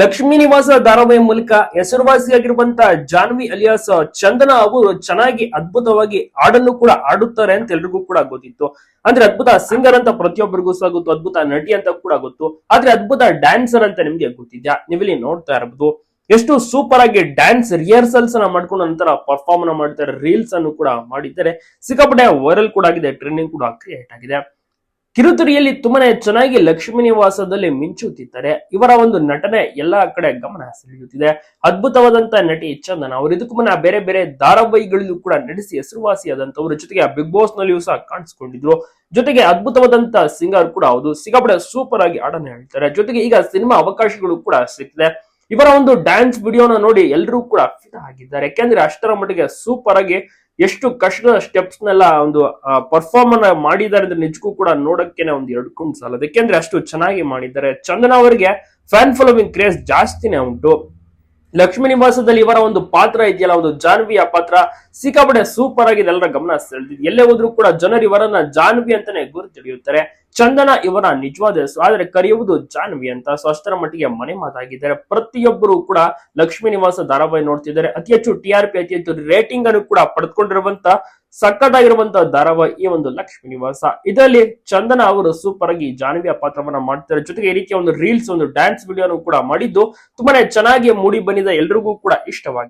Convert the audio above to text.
ಲಕ್ಷ್ಮೀ ನಿವಾಸ ಧಾರಾವಾಹಿ ಮೂಲಕ ಹೆಸರುವಾಸಿಯಾಗಿರುವಂತಹ ಜಾನ್ವಿ ಅಲಿಯಾಸ್ ಚಂದನ ಅವರು ಚೆನ್ನಾಗಿ ಅದ್ಭುತವಾಗಿ ಹಾಡನ್ನು ಕೂಡ ಆಡುತ್ತಾರೆ ಅಂತ ಎಲ್ರಿಗೂ ಕೂಡ ಗೊತ್ತಿತ್ತು. ಅಂದ್ರೆ ಅದ್ಭುತ ಸಿಂಗರ್ ಅಂತ ಪ್ರತಿಯೊಬ್ಬರಿಗೂ ಸಹ ಗೊತ್ತು, ಅದ್ಭುತ ನಟಿ ಅಂತ ಕೂಡ ಗೊತ್ತು. ಆದ್ರೆ ಅದ್ಭುತ ಡ್ಯಾನ್ಸರ್ ಅಂತ ನಿಮ್ಗೆ ಗೊತ್ತಿದ್ಯಾ? ನೀವಿಲ್ಲಿ ನೋಡ್ತಾ ಇರಬಹುದು. ಎಷ್ಟು ಸೂಪರ್ ಆಗಿ ಡ್ಯಾನ್ಸ್ ರಿಹರ್ಸಲ್ಸ್ ಅನ್ನ ಮಾಡ್ಕೊಂಡು ನಂತರ ಪರ್ಫಾರ್ಮ್ ಮಾಡ್ತಾರೆ ರೀಲ್ಸ್ ಅನ್ನು ಕೂಡ ಮಾಡಿದ್ದಾರೆ. ಸಿಕ್ಕಾಪಟ್ಟೆ ವೈರಲ್ ಕೂಡ ಆಗಿದೆ ಟ್ರೆಂಡಿಂಗ್ ಕೂಡ ಕ್ರಿಯೇಟ್ ಆಗಿದೆ. ಕಿರುತೆರೆಯಲ್ಲಿ ತುಂಬಾನೇ ಚೆನ್ನಾಗಿ ಲಕ್ಷ್ಮೀ ನಿವಾಸದಲ್ಲಿ ಮಿಂಚುತ್ತಿದ್ದಾರೆ. ಇವರ ಒಂದು ನಟನೆ ಎಲ್ಲಾ ಕಡೆ ಗಮನ ಸೆಳೆಯುತ್ತಿದೆ. ಅದ್ಭುತವಾದಂತ ನಟಿ ಚಂದನ ಅವರು. ಇದಕ್ಕೂ ಮುನ್ನ ಬೇರೆ ಬೇರೆ ಧಾರಾವಾಹಿಗಳಲ್ಲೂ ಕೂಡ ನಡೆಸಿ ಹೆಸರುವಾಸಿಯಾದಂತವ್ರ ಜೊತೆಗೆ ಬಿಗ್ ಬಾಸ್ ನಲ್ಲಿಯೂ ಸಹ ಕಾಣಿಸ್ಕೊಂಡಿದ್ರು. ಜೊತೆಗೆ ಅದ್ಭುತವಾದಂತ ಸಿಂಗರ್ ಕೂಡ ಹೌದು. ಸಿಕ್ಕಾಪಟ್ಟೆ ಸೂಪರ್ ಆಗಿ ಹಾಡನ್ನ ಹೇಳ್ತಾರೆ. ಜೊತೆಗೆ ಈಗ ಸಿನಿಮಾ ಅವಕಾಶಗಳು ಕೂಡ ಸಿಕ್ಕಿದೆ. ಇವರ ಒಂದು ಡ್ಯಾನ್ಸ್ ವಿಡಿಯೋನ ನೋಡಿ ಎಲ್ಲರೂ ಕೂಡ ಫಿಟ್ ಆಗಿದ್ದಾರೆ. ಯಾಕೆಂದ್ರೆ ಅಷ್ಟರ ಮಟ್ಟಿಗೆ ಸೂಪರ್ ಆಗಿ ಎಷ್ಟು ಕಷ್ಟದ ಸ್ಟೆಪ್ಸ್ ನೆಲ್ಲ ಒಂದು ಪರ್ಫಾರ್ಮ್ ಅನ್ನ ಮಾಡಿದ್ದಾರೆ ಅಂದ್ರೆ ನಿಜಕ್ಕೂ ಕೂಡ ನೋಡಕ್ಕೆನೆ ಒಂದು ಎರಡು ಕುಂಡ್ ಸಾಲ ಯಾಕೆಂದ್ರೆ ಅಷ್ಟು ಚೆನ್ನಾಗಿ ಮಾಡಿದ್ದಾರೆ. ಚಂದನ ಅವರಿಗೆ ಫ್ಯಾನ್ ಫಾಲೋವಿಂಗ್ ಕ್ರೇಜ್ ಜಾಸ್ತಿನೇ ಉಂಟು. ಲಕ್ಷ್ಮೀ ನಿವಾಸದಲ್ಲಿ ಇವರ ಒಂದು ಪಾತ್ರ ಇದೆಯಲ್ಲ, ಒಂದು ಜಾನ್ವಿಯ ಪಾತ್ರ. ಸಿಕ್ಕಾಪಡೆ ಸೂಪರ್ ಆಗಿದೆ, ಎಲ್ಲರ ಗಮನ ಸೆಳೆದಿದೆ. ಎಲ್ಲೇ ಹೋದ್ರೂ ಕೂಡ ಜನರು ಇವರನ್ನ ಜಾನ್ವಿ ಅಂತಾನೆ ಗುರುತಿಡಿಯುತ್ತಾರೆ ಚಂದನ ಇವರ ನಿಜವಾದ ಹೆಸರು, ಆದರೆ ಕರೆಯುವುದು ಜಾನ್ವಿ ಅಂತ. ಸೊ ಅಷ್ಟರ ಮಟ್ಟಿಗೆ ಮನೆ ಮಾತಾಗಿದ್ದಾರೆ. ಪ್ರತಿಯೊಬ್ಬರು ಕೂಡ ಲಕ್ಷ್ಮೀ ನಿವಾಸ ಧಾರಾವಾಹಿ ನೋಡ್ತಿದ್ದಾರೆ. ಅತಿ ಹೆಚ್ಚು ಟಿ ಆರ್ ಪಿ ಅತಿ ಹೆಚ್ಚು ರೇಟಿಂಗ್ ಅನ್ನು ಕೂಡ ಪಡೆದುಕೊಂಡಿರುವಂತ ಸಕ್ಕತ್ತಾಗಿರುವಂತಹ ಧಾರಾವಾಹಿ ಈ ಒಂದು ಲಕ್ಷ್ಮಿ ನಿವಾಸ. ಇದರಲ್ಲಿ ಚಂದನ ಅವರು ಸೂಪರ್ ಆಗಿ ಜಾನ್ವಿಯ ಪಾತ್ರವನ್ನ ಮಾಡ್ತಾರೆ ಜೊತೆಗೆ ಈ ರೀತಿಯ ಒಂದು ರೀಲ್ಸ್ ಒಂದು ಡ್ಯಾನ್ಸ್ ವಿಡಿಯೋನು ಕೂಡ ಮಾಡಿದ್ದು ತುಂಬಾನೇ ಚೆನ್ನಾಗಿ ಮೂಡಿ ಬಂದಿದೆ. ಎಲ್ರಿಗೂ ಕೂಡ ಇಷ್ಟವಾಗಿದೆ.